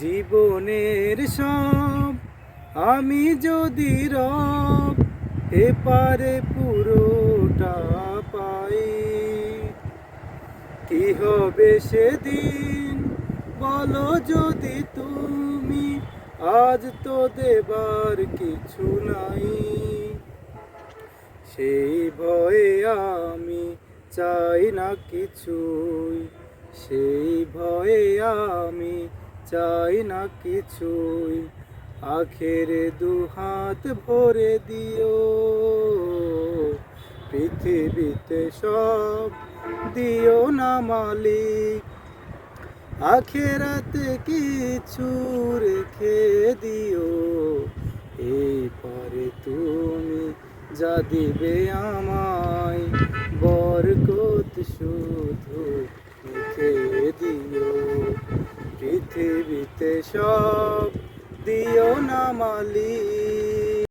জীবনের সব, আমি যদি রব, এপারে পুরোটা পাই। কি হবে সেদিন? বলো যদি তুমি, আজ তো দেবার কিছু নাই। সেই ভয়ে আমি চাই না কিছুই, সেই ভয়ে আমি চাই না কিছুই। আখেরে দুহাত ভরে দিও। পৃথিবীতে সব দিও না মালিক। আখেরাতে কিছু রেখে দিও। এই পরে তুমি যা দিবে আমায়, বরকত শুধু পৃথিবীতে সব দিও না মালিক।